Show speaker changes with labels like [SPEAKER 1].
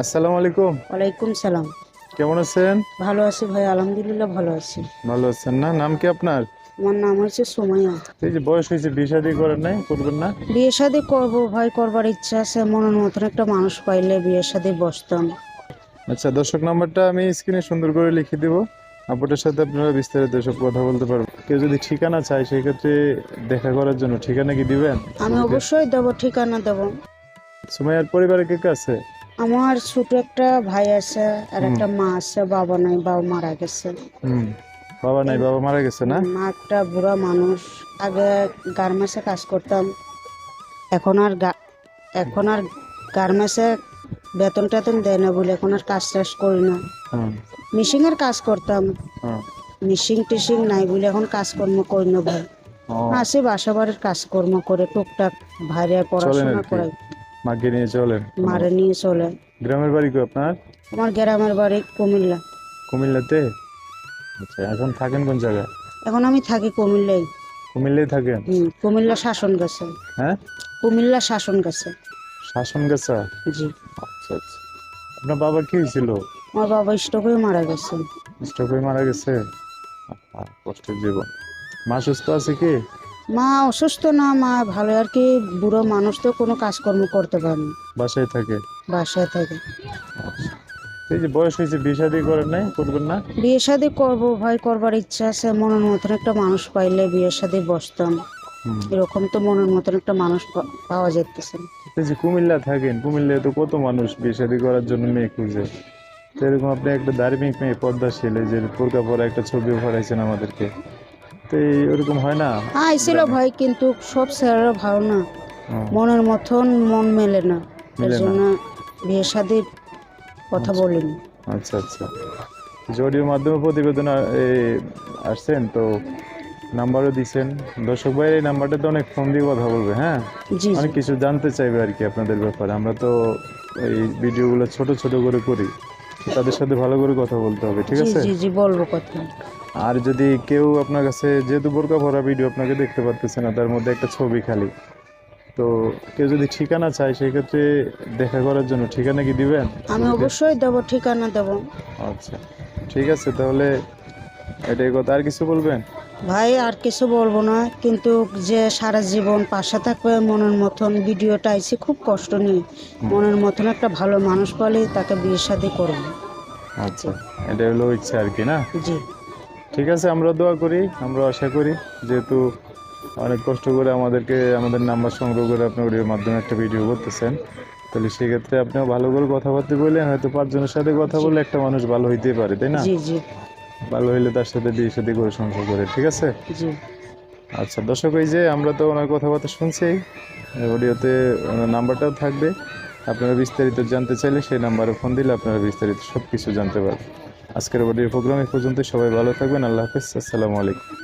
[SPEAKER 1] আসসালামু আলাইকুম।
[SPEAKER 2] ওয়ালাইকুম সালাম।
[SPEAKER 1] কেমন আছেন?
[SPEAKER 2] ভালো আছি ভাই আলহামদুলিল্লাহ ভালো আছি।
[SPEAKER 1] ভালো আছেন না? নাম কি আপনার?
[SPEAKER 2] আমার নাম হচ্ছে সুমাইয়া।
[SPEAKER 1] এই যে বয়স হয়েছে বিয়ে শাদী করেন নাই করবেন না?
[SPEAKER 2] বিয়ে শাদি করব ভাই করবার ইচ্ছা আছে মনের মতন একটা মানুষ পাইলে বিয়ে শাদি বসতাম।
[SPEAKER 1] আচ্ছা দর্শক নাম্বারটা আমি স্ক্রিনে সুন্দর করে লিখে দিব। আপনার সাথে আপনারা বিস্তারিত সব কথা বলতে পারবেন। কেউ যদি ঠিকানা চায় সেই ক্ষেত্রে দেখা করার জন্য ঠিকানা কি দিবেন?
[SPEAKER 2] আমি অবশ্যই দেবো ঠিকানা দেবো।
[SPEAKER 1] সুমাইয়ার পরিবারে কে কে আছে?
[SPEAKER 2] আমার ছোট একটা ভাই আছে আর একটা মা আছে বাবা নাই বাবা মারা গেছে।
[SPEAKER 1] বাবা নাই বাবা মারা গেছে না?
[SPEAKER 2] মা একটা বুড়া মানুষ। আগে গার্মেন্টসে কাজ করতাম। এখন আর গা- এখন আর গার্মেন্টসে বেতন টেতন দেয় না বলে এখন আর কাজ টাজ করি না। মিশিংয়ের কাজ করতাম। মিশিং টিশিং নাই বলে এখন কাজকর্ম করি না ভাই। আসি বাসা বাড়ির কাজকর্ম করে টুকটাক ভাইরে পড়াশোনা। করাই।
[SPEAKER 1] মাকে নিয়ে চলেন।
[SPEAKER 2] মারে নিয়ে চলে
[SPEAKER 1] গ্রামের বাড়ি কি আপনার?
[SPEAKER 2] আমার গ্রামের বাড়ি কুমিল্লা।
[SPEAKER 1] কুমিল্লাতে? আচ্ছা এখন থাকেন কোন জায়গায়?
[SPEAKER 2] এখন আমি থাকি কুমিল্লায়।
[SPEAKER 1] কুমিল্লায় থাকেন?
[SPEAKER 2] কুমিল্লা শাসন গেছে।
[SPEAKER 1] হ্যাঁ?
[SPEAKER 2] কুমিল্লা শাসন গেছে।
[SPEAKER 1] শাসন গেছা?
[SPEAKER 2] জি।
[SPEAKER 1] আচ্ছা আচ্ছা। আপনার বাবা কি হয়েছিল
[SPEAKER 2] আমার বাবা স্ট্রোক হয়ে মারা গেছে।
[SPEAKER 1] স্ট্রোক হয়ে মারা গেছে? কষ্টের জীবন। মা সুস্থ আছে কি?
[SPEAKER 2] মা অসুস্থ না মা ভালো আর কি বুড়ো মানুষ তো কোনো কাজকর্ম করতে পারে না।
[SPEAKER 1] বাসায় থাকে?
[SPEAKER 2] বাসায় থাকে।
[SPEAKER 1] এই যে বয়স হয়েছে বিয়ে শাদী করেন নাই? করবেন না?
[SPEAKER 2] বিয়ে শাদি করব ভাই করবার ইচ্ছা আছে মনের মতন একটা মানুষ পাইলে বিয়ে শাদি বসতাম। এরকম তো মনের মতন একটা মানুষ পাওয়া যাইতেছে না।
[SPEAKER 1] এই যে কুমিল্লা থাকেন কুমিল্লায় তো কত মানুষ বিয়ে শাদী করার জন্য মেয়ে খুঁজে? এরকম আপনি একটা ধার্মিক মেয়ে পদ্মাশীল এই যে বোরকা পরা একটা ছবি ভরাইছেন আমাদেরকে। তো এই ওরকম হয় না?
[SPEAKER 2] আইছিল ভাই কিন্তু সব স্যারেরা ভালো না। মনের মতন মন মেলে না। এর। জন্য বিয়ে শাদির কথা বলিনি।
[SPEAKER 1] আচ্ছা আচ্ছা। জডিওর মাধ্যমে প্রতিবেদন আসছেন তো নাম্বারও দিছেন। দর্শক ভাই এই নাম্বারটাতে অনেক ফোন দিয়ে কথা বলবে হ্যাঁ? অনেক কিছু জানতে চাইবে আর কি আপনাদের ব্যাপারে। আমরা তো এই ভিডিওগুলো ছোট ছোট করে করি। তাদের সাথে ভালো করে কথা বলতে হবে ঠিক আছে?
[SPEAKER 2] জি জি বলব কথা।
[SPEAKER 1] আর যদি কেউ আপনার কাছে যেহেতু বোরকা ভরা ভিডিও আপনাকে দেখতে পারতেছে না তার মধ্যে একটা ছবি খালি। তো কেউ যদি ঠিকানা চায় সেই ক্ষেত্রে দেখা করার জন্য ঠিকানা কি দিবেন?
[SPEAKER 2] আমি অবশ্যই দেবো ঠিকানা দেবো।
[SPEAKER 1] আচ্ছা ঠিক আছে তাহলে এটাই কথা। আর কিছু বলবেন?
[SPEAKER 2] ভাই আর কিছু বলব না কিন্তু যে সারা জীবন পাশে থাকবে মনের মতন ভিডিওটা আইছি খুব কষ্ট নিয়ে। মনের মতন একটা ভালো মানুষ পালে তাকে বিয়ে শাদি করব।
[SPEAKER 1] আচ্ছা এটা হলো ইচ্ছা আর কি না?
[SPEAKER 2] জি।
[SPEAKER 1] ঠিক আছে আমরা দোয়া করি আমরা আশা করি যেহেতু অনেক কষ্ট করে আমাদেরকে আমাদের নাম্বার সংগ্রহ করে আপনি ওর মাধ্যমে একটা ভিডিও করতেছেন তাহলে সেক্ষেত্রে আপনিও ভালো করে কথাবার্তা বললেন হয়তো পাঁচজনের সাথে কথা বলে একটা মানুষ ভালো হইতেই পারে তাই না? ভালো হইলে তার সাথে বিয়ে সাথে করে সংসার করে ঠিক আছে? আচ্ছা দর্শক এই যে আমরা তো ওনার কথাবার্তা শুনছি অডিওতে ওনার নাম্বারটাও থাকবে আপনারা বিস্তারিত জানতে চাইলে সেই নাম্বারে ফোন দিলে আপনারা বিস্তারিত সব কিছু জানতে পারবেন। আজকের বাড়ির প্রোগ্রাম এই পর্যন্ত সবাই ভালো থাকবেন। আল্লাহ হাফিজ। আসসালামু আলাইকুম।